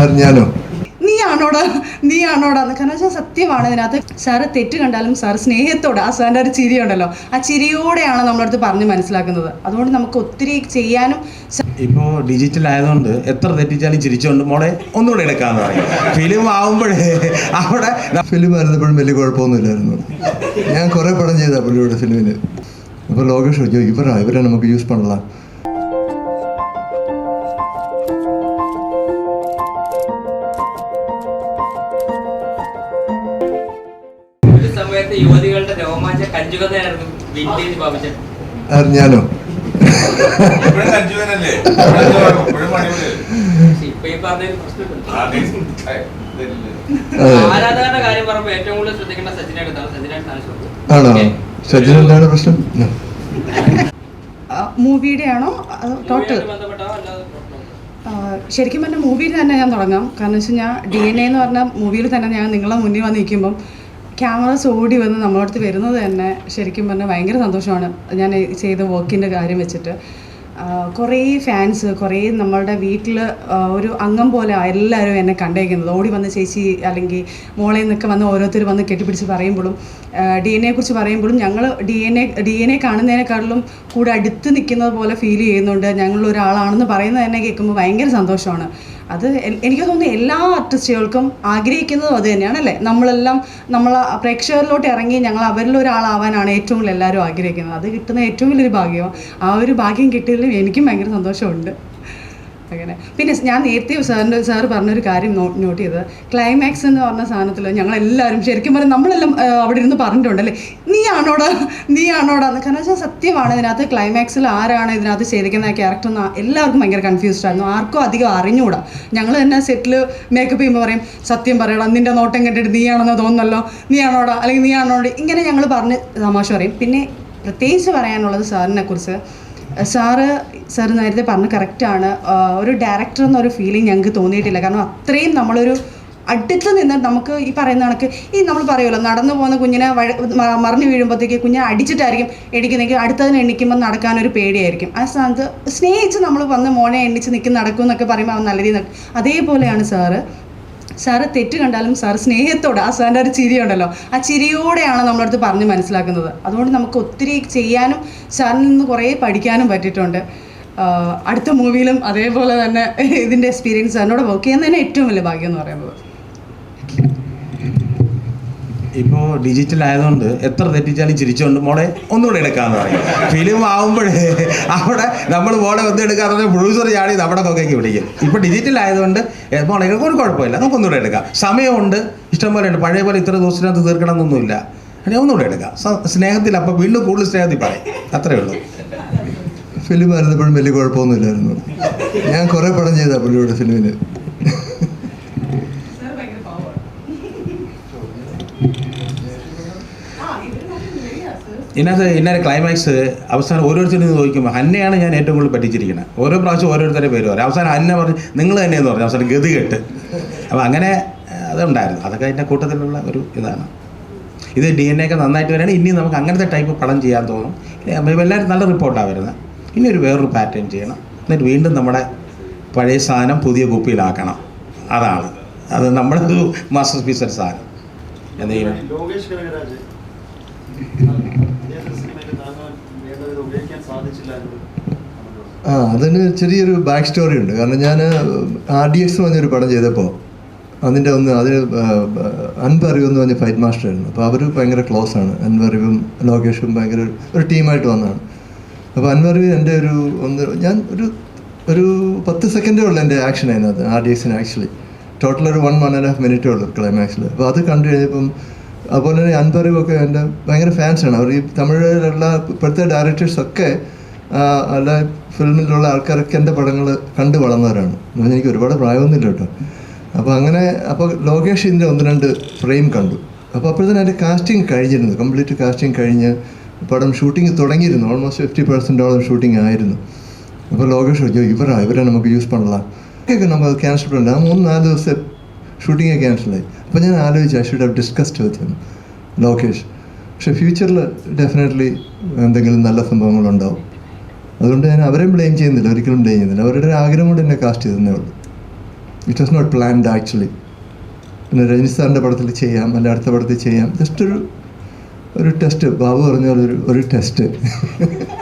അറിഞ്ഞാലോ? നീ ആണോടാ നീ ആണോടാ കാരണം വെച്ചാൽ സത്യമാണ് ഇതിനകത്ത്. സാറ് തെറ്റ് കണ്ടാലും സാർ സ്നേഹത്തോടെ ആ സാറിന്റെ ഒരു ചിരി ഉണ്ടല്ലോ ആ ചിരിയോടെയാണ് നമ്മളടുത്ത് പറഞ്ഞ് മനസ്സിലാക്കുന്നത്. അതുകൊണ്ട് നമുക്ക് ഒത്തിരി ചെയ്യാനും ഇപ്പോൾ ഡിജിറ്റൽ ആയതുകൊണ്ട് എത്ര തെറ്റിച്ചാലും ചിരിച്ചുകൊണ്ട് മോളെ ഒന്നുകൂടെ എടുക്കാന്ന് പറയും. ഫിലിം ആവുമ്പോഴേ അവിടെ ഫിലിം വരുന്നപ്പോഴും വലിയ കുഴപ്പമൊന്നുമില്ലായിരുന്നു. ഞാൻ കുറേ പടം ചെയ്താ പുള്ളിയുടെ ഫിലിമിന് അപ്പോൾ ലോകേഷ് ചോദിച്ചു ഇവരാ ഇവരെ നമുക്ക് യൂസ് പണലാം. യുവതികളുടെ രോമാഞ്ച കഞ്ചുകതയായിരുന്നു വിന്റേജ് ബാബുച്ചൻ അറിഞ്ഞാലോ ആരാധകരുടെ കാര്യം പറയുമ്പോൾ ഏറ്റവും കൂടുതൽ ശ്രദ്ധിക്കേണ്ട എന്താണ് പ്രശ്നം? ആ, മൂവിയുടെ ആണോ ടോട്ടൽ ശരിക്കും പറഞ്ഞാൽ മൂവിയിൽ തന്നെ ഞാൻ തുടങ്ങാം. കാരണം വെച്ച് കഴിഞ്ഞാൽ ഡി എൻ എ എന്ന് പറഞ്ഞ മൂവിയിൽ തന്നെ ഞാൻ നിങ്ങളെ മുന്നിൽ വന്ന് നിൽക്കുമ്പം ക്യാമറസ് ഓടി വന്ന് നമ്മളടുത്ത് വരുന്നത് തന്നെ ശരിക്കും പറഞ്ഞാൽ ഭയങ്കര സന്തോഷമാണ്. ഞാൻ ചെയ്ത വർക്കിന്റെ കാര്യം വെച്ചിട്ട്. കുറേ ഫാൻസ് കുറേ നമ്മളുടെ വീട്ടിൽ ഒരു അംഗം പോലെ എല്ലാവരും എന്നെ കണ്ടേക്കുന്നത്. ഓടി വന്ന് ചേച്ചി അല്ലെങ്കിൽ മോളെ നിന്നൊക്കെ വന്ന് ഓരോരുത്തർ വന്ന് കെട്ടിപ്പിടിച്ച് പറയുമ്പോഴും ഡി എൻ എ കുറിച്ച് പറയുമ്പോഴും ഞങ്ങൾ D N A D N A കാണുന്നതിനേക്കാളും കൂടെ അടുത്ത് നിൽക്കുന്നത് പോലെ ഫീൽ ചെയ്യുന്നുണ്ട്. ഞങ്ങൾ ഒരാളാണെന്ന് പറയുന്നത് തന്നെ കേൾക്കുമ്പോൾ ഭയങ്കര സന്തോഷമാണ്. അത് എനിക്ക് തോന്നുന്നു എല്ലാ ആർട്ടിസ്റ്റുകൾക്കും ആഗ്രഹിക്കുന്നതും അത് തന്നെയാണ് അല്ലേ? നമ്മളെല്ലാം നമ്മൾ പ്രേക്ഷകരിലോട്ട് ഇറങ്ങി ഞങ്ങൾ അവരിൽ ഒരാളാവാനാണ് ഏറ്റവും കൂടുതൽ എല്ലാവരും ആഗ്രഹിക്കുന്നത്. അത് കിട്ടുന്ന ഏറ്റവും വലിയൊരു ഭാഗ്യമാണ് ആ ഒരു ഭാഗ്യം കിട്ടിയതിലും എനിക്കും ഭയങ്കര സന്തോഷമുണ്ട്. അങ്ങനെ. പിന്നെ ഞാൻ നേരത്തെ സാറിന്റെ സാർ പറഞ്ഞൊരു കാര്യം നോട്ട് ചെയ്തത്. ക്ലൈമാക്സ് എന്ന് പറഞ്ഞ സാധനത്തിൽ ഞങ്ങളെല്ലാവരും ശരിക്കും പറഞ്ഞാൽ നമ്മളെല്ലാം അവിടെ ഇരുന്ന് പറഞ്ഞിട്ടുണ്ടല്ലേ? നീ ആണോടാ നീ ആണോടാ കാരണം വെച്ചാൽ സത്യമാണ് ഇതിനകത്ത് ക്ലൈമാക്സിൽ ആരാണ് ഇതിനകത്ത് ചെയ്തിരിക്കുന്ന ക്യാരക്ടർ എന്ന് എല്ലാവർക്കും ഭയങ്കര കൺഫ്യൂസ്ഡ് ആയിരുന്നു. ആർക്കും അധികം അറിഞ്ഞുകൂടാ ഞങ്ങൾ തന്നെ സെറ്റിൽ മേക്കപ്പ് ചെയ്യുമ്പോൾ പറയും സത്യം പറയണം നിന്റെ നോട്ടം കണ്ടിട്ട് നീയാണെന്ന് തോന്നുന്നല്ലോ. നീ ആണോടാ അല്ലെങ്കിൽ നീ ആണോടി ഇങ്ങനെ ഞങ്ങൾ പറഞ്ഞ് തമാശ പറയും. പിന്നെ പ്രത്യേകിച്ച് പറയാനുള്ളത് സാറിനെ കുറിച്ച് സാറ് സാർ നേരത്തെ പറഞ്ഞ കറക്റ്റാണ് ഒരു ഡയറക്ടർ എന്നൊരു ഫീലിംഗ് ഞങ്ങൾക്ക് തോന്നിയിട്ടില്ല. കാരണം അത്രയും നമ്മളൊരു അടുത്ത് നിന്ന് നമുക്ക് ഈ പറയുന്ന കണക്ക് ഈ നമ്മൾ പറയുമല്ലോ നടന്നു പോകുന്ന കുഞ്ഞിനെ വഴ മറിഞ്ഞു വീഴുമ്പോഴത്തേക്ക് കുഞ്ഞിനെ അടിച്ചിട്ടായിരിക്കും എണിക്കുന്നെങ്കിൽ അടുത്തതിന് എണ്ണിക്കുമ്പോൾ നടക്കാനൊരു പേടിയായിരിക്കും. ആ സ്ഥാനത്ത് സ്നേഹിച്ച് നമ്മൾ വന്ന് മോനെ എണ്ണിച്ച് നിൽക്കും നടക്കും എന്നൊക്കെ പറയുമ്പോൾ അവൻ നല്ല രീതിയിൽ അതേപോലെയാണ് സാറ് സാറ് തെറ്റ് കണ്ടാലും സാർ സ്നേഹത്തോടെ ആ സാറിന്റെ ഒരു ചിരി ഉണ്ടല്ലോ ആ ചിരിയോടെയാണ് നമ്മളടുത്ത് പറഞ്ഞ് മനസ്സിലാക്കുന്നത്. അതുകൊണ്ട് നമുക്ക് ഒത്തിരി ചെയ്യാനും സാറിൽ നിന്ന് കുറേ പഠിക്കാനും പറ്റിയിട്ടുണ്ട്. അടുത്ത മൂവിയിലും അതേപോലെ തന്നെ ഇതിന്റെ എക്സ്പീരിയൻസ് സാറിനോട് വർക്ക് ചെയ്യുന്നതന്നെ ഏറ്റവും വലിയ ഭാഗ്യം എന്ന് പറയുന്നത്. ഇപ്പോൾ ഡിജിറ്റൽ ആയതുകൊണ്ട് എത്ര തെറ്റിച്ചാലും ചിരിച്ചുകൊണ്ട് മോളെ ഒന്നുകൂടെ എടുക്കാന്ന് പറയും. ഫിലിം ആവുമ്പോഴേ അവിടെ നമ്മൾ മോളെ ഒന്നും എടുക്കാതെ പ്രൊഡ്യൂസർ ചാടി നമ്മുടെ കൊക്കയ്ക്ക് വിളിക്കും ഇപ്പോൾ ഡിജിറ്റൽ ആയതുകൊണ്ട് മോളെ ഒരു കുഴപ്പമില്ല. നമുക്ക് ഒന്നുകൂടെ എടുക്കാം. സമയമുണ്ട്. ഇഷ്ടംപോലെ ഉണ്ട്. പഴയ പോലെ ഇത്ര ദിവസത്തിനകത്ത് തീർക്കണം എന്നൊന്നുമില്ല അല്ലെങ്കിൽ ഒന്നുകൂടെ എടുക്കാം. സ്നേഹത്തിൽ അപ്പോൾ വീണ്ടും കൂടുതൽ സ്നേഹത്തിൽ പറയും. അത്രേ ഉള്ളൂ. ഫിലിം ആയിരുന്നപ്പോഴും വലിയ കുഴപ്പമൊന്നുമില്ലായിരുന്നു. ഞാൻ കുറേ പടം ചെയ്താൽ പുള്ളിയുടെ ഫിലിമിന് ഇതിനകത്ത് ഇന്നലെ ക്ലൈമാക്സ് അവസാനം ഓരോരുത്തരും ചോദിക്കുമ്പോൾ ഹന്നയാണ് ഞാൻ ഏറ്റവും കൂടുതൽ പറ്റിച്ചിരിക്കുന്നത് ഓരോ പ്രാവശ്യം ഓരോരുത്തരുടെ പേര് പറയും. അവസാനം ഹന്ന പറഞ്ഞ് നിങ്ങൾ തന്നെയെന്ന് പറഞ്ഞു. അവസാനം ഗതി കെട്ട്. അപ്പോൾ അങ്ങനെ അതുണ്ടായിരുന്നു. അതൊക്കെ അതിന്റെ കൂട്ടത്തിലുള്ള ഒരു ഇതാണ്. ഇത് ഡി എൻ എ ഒക്കെ നന്നായിട്ട് വരികയാണ്. ഇനി നമുക്ക് അങ്ങനത്തെ ടൈപ്പ് പടം ചെയ്യാൻ തോന്നും. എല്ലാവരും നല്ല റിപ്പോർട്ടാണ് വരുന്നത് ഇനി ഒരു വേറൊരു പാറ്റേൺ ചെയ്യണം. എന്നിട്ട് വീണ്ടും നമ്മുടെ പഴയ സാധനം പുതിയ കുപ്പിയിലാക്കണം. അതാണ്. അത് നമ്മുടെ ഒരു മാസ്റ്റർ പീസ് സാധനം എന്തെങ്കിലും ആ അതിന് ചെറിയൊരു ബാക്ക് സ്റ്റോറി ഉണ്ട്. കാരണം ഞാൻ ആർ ഡി എക്സ് പറഞ്ഞൊരു പടം ചെയ്തപ്പോൾ അതിന്റെ ഒന്ന് അതിന് അൻപറിവ് എന്ന് പറഞ്ഞ ഫൈറ്റ് മാസ്റ്റർ ആയിരുന്നു. അപ്പോൾ അവർ ഭയങ്കര ക്ലോസ് ആണ്. അൻവറിവും ലോകേഷും ഭയങ്കര ഒരു ടീമായിട്ട് വന്നതാണ്. അപ്പോൾ അൻവറിവ് എന്റെ ഒരു ഒന്ന് ഞാൻ ഒരു ഒരു പത്ത് സെക്കൻഡേ ഉള്ളൂ എന്റെ ആക്ഷൻ അതിനകത്ത് ആർ ഡി എക്സിന് ആക്ച്വലി ടോട്ടൽ ഒരു വൺ വൺ ആൻഡ് ഹാഫ് മിനിറ്റേ ഉള്ളൂ ക്ലൈമാക്സിൽ അപ്പോൾ അത് കണ്ടു കഴിഞ്ഞപ്പം അതുപോലെ തന്നെ അൻപറിവൊക്കെ എന്റെ ഭയങ്കര ഫാൻസാണ് അവർ ഈ തമിഴിലുള്ള ഇപ്പോഴത്തെ ഡയറക്ടേഴ്സൊക്കെ അല്ല ഫിലിമിലുള്ള ആൾക്കാരൊക്കെ എന്റെ പടങ്ങൾ കണ്ടു വളർന്നവരാണ്. എന്ന് എനിക്ക് ഒരുപാട് പ്രായമൊന്നുമില്ല കേട്ടോ. അപ്പോൾ അങ്ങനെ അപ്പോൾ ലോകേഷ് ഇതിന്റെ ഒന്ന് രണ്ട് ഫ്രെയിം കണ്ടു. അപ്പോൾ അപ്പോഴത്തേനും എന്റെ കാസ്റ്റിംഗ് കഴിഞ്ഞിരുന്നു. കംപ്ലീറ്റ് കാസ്റ്റിംഗ് കഴിഞ്ഞ് പടം ഷൂട്ടിംഗ് തുടങ്ങിയിരുന്നു. ഓൾമോസ്റ്റ് ഫിഫ്റ്റി പെർസെന്റോളം ഷൂട്ടിംഗ് ആയിരുന്നു. അപ്പോൾ ലോകേഷ് ചോദിച്ചു ഇവരാ ഇവരെ നമുക്ക് യൂസ് പണലാം? ഒക്കെ നമ്മൾ ക്യാൻസൽ പണലാം മൂന്ന് നാല് ദിവസം ഷൂട്ടിങ് ക്യാൻസലായി അപ്പോൾ ഞാൻ ആലോചിച്ചു I should have discussed with him Lokesh പക്ഷെ ഫ്യൂച്ചറിൽ ഡെഫിനറ്റ്ലി എന്തെങ്കിലും നല്ല സംഭവങ്ങളുണ്ടാവും. അതുകൊണ്ട് ഞാൻ അവരെയും ബ്ലെയിം ചെയ്യുന്നില്ല ഒരിക്കലും ബ്ലെയിം ചെയ്യുന്നില്ല. അവരുടെ ഒരു ആഗ്രഹം കൊണ്ട് എന്നെ കാസ്റ്റ് ചെയ്തതേ ഉള്ളൂ. It was not planned actually പിന്നെ രജനി സാറിന്റെ പടത്തിൽ ചെയ്യാം അല്ല അടുത്ത പടത്തിൽ ചെയ്യാം. ജസ്റ്റ് ഒരു ഒരു ടെസ്റ്റ് ബാബു പറഞ്ഞ ഒരു ഒരു ടെസ്റ്റ്